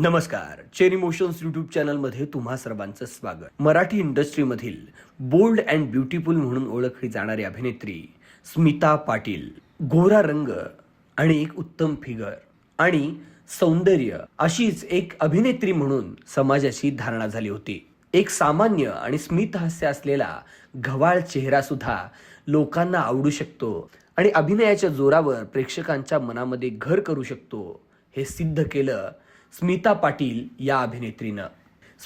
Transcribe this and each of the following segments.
नमस्कार. Cherry motions YouTube चॅनलमध्ये तुम्हा सर्वांचं स्वागत. मराठी इंडस्ट्रीमधील बोल्ड अँड ब्युटिफुल म्हणून ओळखली जाणारी अभिनेत्री स्मिता पाटील. गोरा रंग आणि एक उत्तम फिगर आणि सौंदर्य अशीच एक अभिनेत्री म्हणून समाजाची धारणा झाली होती. एक सामान्य आणि स्मित हास्य असलेला घवाळ चेहरा सुद्धा लोकांना आवडू शकतो आणि अभिनयाच्या जोरावर प्रेक्षकांच्या मनामध्ये घर करू शकतो हे सिद्ध केलं स्मिता पाटील या अभिनेत्रीनं.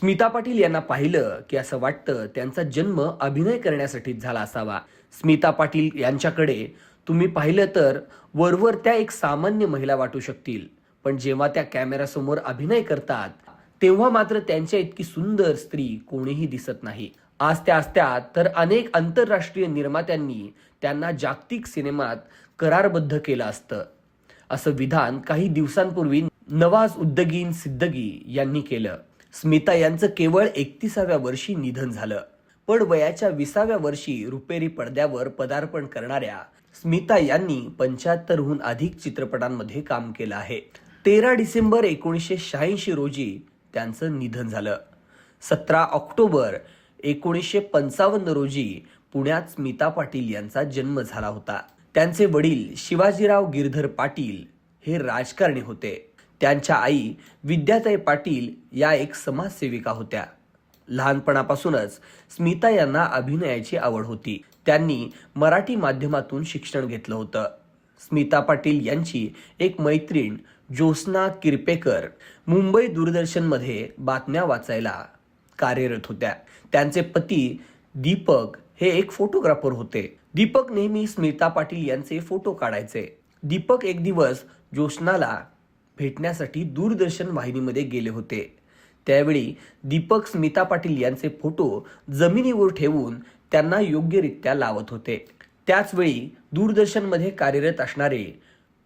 स्मिता पाटील यांना पाहिलं की असं वाटतं त्यांचा जन्म अभिनय करण्यासाठीच झाला असावा. स्मिता पाटील यांच्याकडे तुम्ही पाहिलं तर वरवर त्या एक सामान्य महिला वाटू शकतील. पण जेव्हा त्या कॅमेऱ्यासमोर अभिनय करतात तेव्हा मात्र त्यांच्या इतकी सुंदर स्त्री कोणीही दिसत नाही. आस्त्या आस्त्या तर अनेक आंतरराष्ट्रीय निर्मात्यांनी त्यांना जागतिक सिनेमात करारबद्ध केलं असतं. असं विधान काही दिवसांपूर्वी नवाज उद्दगीन सिद्दगी यांनी केलं. स्मिता यांचं केवळ एकतीसाव्या वर्षी निधन झालं. पण वयाच्या विसाव्या वर्षी रुपेरी पडद्यावर पदार्पण करणाऱ्या स्मिता यांनी पंच्याहत्तरहून अधिक चित्रपटांमध्ये काम केलं आहे. तेरा डिसेंबर एकोणीसशे शहाऐंशी रोजी त्यांचं निधन झालं. सतरा ऑक्टोबर एकोणीसशे पंचावन्न रोजी पुण्यात स्मिता पाटील यांचा जन्म झाला होता. त्यांचे वडील शिवाजीराव गिरधर पाटील हे राजकारणी होते. त्यांच्या आई विद्याताई पाटील या एक समाजसेविका होत्या. लहानपणापासूनच स्मिता यांना अभिनयाची आवड होती. त्यांनी मराठी माध्यमातून शिक्षण घेतलं होतं. स्मिता पाटील यांची एक मैत्रीण ज्योत्स्ना किरपेकर मुंबई दूरदर्शनमध्ये बातम्या वाचायला कार्यरत होत्या. त्यांचे पती दीपक हे एक फोटोग्राफर होते. दीपक नेहमी स्मिता पाटील यांचे फोटो काढायचे. दीपक एक दिवस ज्योत्स्नाला भेटण्यासाठी दूरदर्शन वाहिनीमध्ये गेले होते. त्यावेळी दीपक स्मिता पाटील यांचे फोटो जमिनीवर ठेवून त्यांना योग्यरित्या लावत होते. त्याचवेळी दूरदर्शनमध्ये कार्यरत असणारे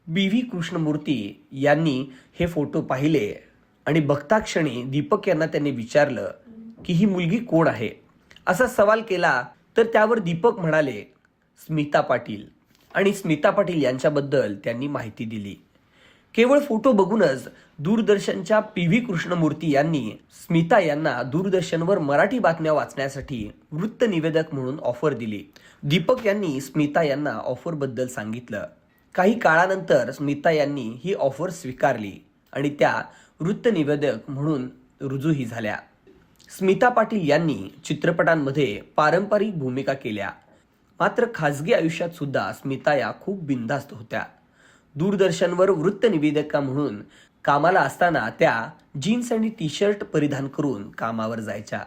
बी व्ही कृष्णमूर्ती यांनी हे फोटो पाहिले आणि बघताक्षणी दीपक यांना त्यांनी विचारलं की ही मुलगी कोण आहे? असा सवाल केला तर त्यावर दीपक म्हणाले स्मिता पाटील. आणि स्मिता पाटील यांच्याबद्दल त्यांनी माहिती दिली. केवळ फोटो बघूनच दूरदर्शनच्या पी व्ही कृष्णमूर्ती यांनी स्मिता यांना दूरदर्शनवर मराठी बातम्या वाचण्यासाठी वृत्त निवेदक म्हणून ऑफर दिली. दीपक यांनी स्मिता यांना ऑफरबद्दल सांगितलं. काही काळानंतर स्मिता यांनी ही ऑफर स्वीकारली आणि त्या वृत्त निवेदक म्हणून रुजूही झाल्या. स्मिता पाटील यांनी चित्रपटांमध्ये पारंपरिक भूमिका केल्या. मात्र खाजगी आयुष्यात सुद्धा स्मिता या खूप बिनधास्त होत्या. दूरदर्शनवर वृत्तनिवेदिका म्हणून कामाला असताना त्या जीन्स आणि टी शर्ट परिधान करून कामावर जायच्या.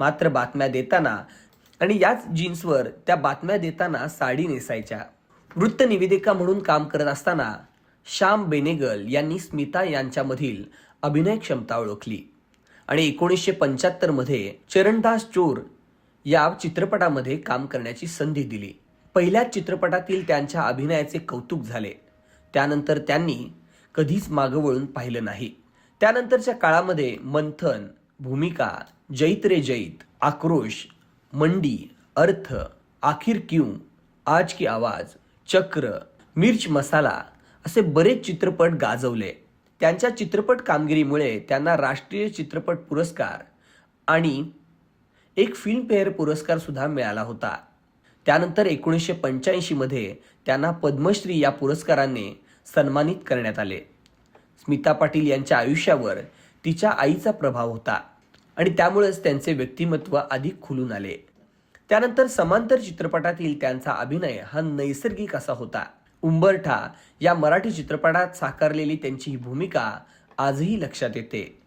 मात्र बातम्या देताना आणि याच जीन्सवर त्या बातम्या देताना साडी नेसायच्या. वृत्तनिवेदिका म्हणून काम करत असताना श्याम बेनेगल यांनी स्मिता यांच्यामधील अभिनय क्षमता ओळखली. आणि एकोणीसशे पंच्याहत्तरमध्ये चरणदास चोर या चित्रपटामध्ये काम करण्याची संधी दिली. पहिल्याच चित्रपटातील त्यांच्या अभिनयाचे कौतुक झाले. त्यानंतर त्यांनी कधीच मागं वळून पाहिलं नाही. त्यानंतरच्या काळामध्ये मंथन भूमिका जैत रे जैत आक्रोश मंडी अर्थ आखिर क्यू आज की आवाज चक्र मिर्च मसाला असे बरेच चित्रपट गाजवले. त्यांच्या चित्रपट कामगिरीमुळे त्यांना राष्ट्रीय चित्रपट पुरस्कार आणि एक फिल्मफेअर पुरस्कारसुद्धा मिळाला होता. त्यानंतर एकोणीसशे पंच्याऐंशीमध्ये त्यांना पद्मश्री या पुरस्काराने सन्मानित करण्यात आले. स्मिता पाटील यांच्या आयुष्यावर तिच्या आईचा प्रभाव होता आणि त्यामुळेच त्यांचे व्यक्तिमत्व अधिक खुलून आले. त्यानंतर समांतर चित्रपटातील त्यांचा अभिनय हा नैसर्गिक असा होता. उंबरठा या मराठी चित्रपटात साकारलेली त्यांची ही भूमिका आजही लक्षात येते.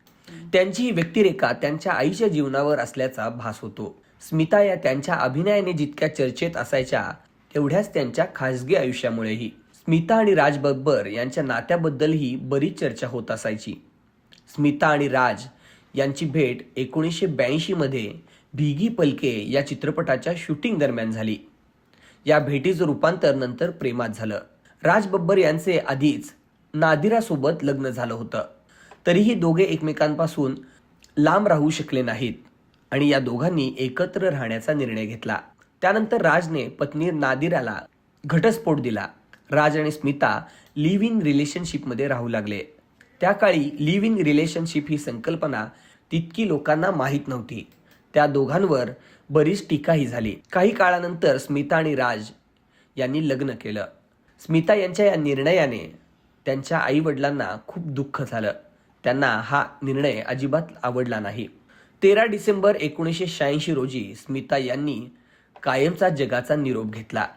त्यांची ही व्यक्तिरेखा त्यांच्या आईच्या जीवनावर असल्याचा भास होतो. स्मिता या त्यांच्या अभिनयाने जितक्या चर्चेत असायच्या तेवढ्याच त्यांच्या खासगी आयुष्यामुळेही. स्मिता आणि राज बब्बर यांच्या नात्याबद्दलही बरीच चर्चा होत असायची. स्मिता आणि राज यांची भेट एकोणीसशे ब्याऐंशीमध्ये भिगी पलके या चित्रपटाच्या शूटिंग दरम्यान झाली. या भेटीचं रूपांतर नंतर प्रेमात झालं. राज बब्बर यांचे आधीच नादिरासोबत लग्न झालं होतं. तरीही दोघे एकमेकांपासून लांब राहू शकले नाहीत आणि या दोघांनी एकत्र राहण्याचा निर्णय घेतला. त्यानंतर राजने पत्नी नादिराला घटस्फोट दिला. राज आणि स्मिता लिव्ह इन रिलेशनशिपमध्ये राहू लागले. त्या काळी लिव्ह इन रिलेशनशिप ही संकल्पना तितकी लोकांना माहीत नव्हती. त्या दोघांवर बरीच टीकाही झाली. काही काळानंतर स्मिता आणि राज यांनी लग्न केलं. स्मिता यांच्या या निर्णयाने त्यांच्या आई वडिलांना खूप दुःख झालं. त्यांना हा निर्णय अजिबात आवडला नाही. तेरा डिसेंबर एकोणीसशे शहाऐंशी रोजी स्मिता यांनी कायमचा जगाचा निरोप घेतला.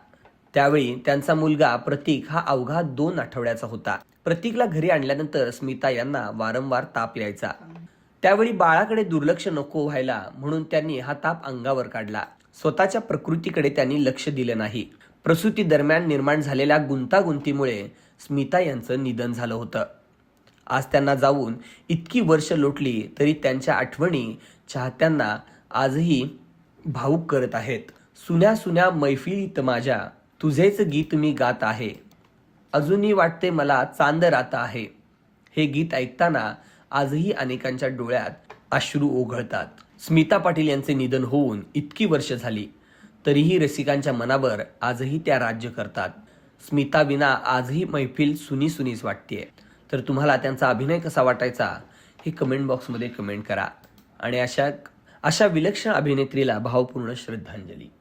त्यावेळी त्यांचा मुलगा प्रतीक हा अवघा दोन आठवड्याचा होता. प्रतीकला घरी आणल्यानंतर स्मिता यांना वारंवार ताप यायचा. त्यावेळी बाळाकडे दुर्लक्ष नको व्हायला म्हणून त्यांनी हा ताप अंगावर काढला. स्वतःच्या प्रकृतीकडे त्यांनी लक्ष दिलं नाही. प्रसूती दरम्यान निर्माण झालेल्या गुंतागुंतीमुळे स्मिता यांचं निधन झालं होतं. आज त्यांना जाऊन इतकी वर्ष लोटली तरी त्यांच्या आठवणी चाहत्यांना आजही भाऊक करत आहेत. सुन्या सुन्या मैफिलीत माझ्या तुझेच गीत मी गात आहे. अजूनही वाटते मला चांद रात आहे. हे गीत ऐकताना आजही अनेकांच्या डोळ्यात अश्रू ओघळतात. स्मिता पाटील यांचे निधन होऊन इतकी वर्ष झाली तरीही रसिकांच्या मनावर आजही त्या राज्य करतात. स्मिता विना आजही मैफिल सुनी सुनीच वाटते तर तुम्हाला त्यांचा अभिनय कसा वाटायचा हे कमेंट बॉक्समध्ये कमेंट करा. आणि अशा अशा विलक्षण अभिनेत्रीला भावपूर्ण श्रद्धांजली.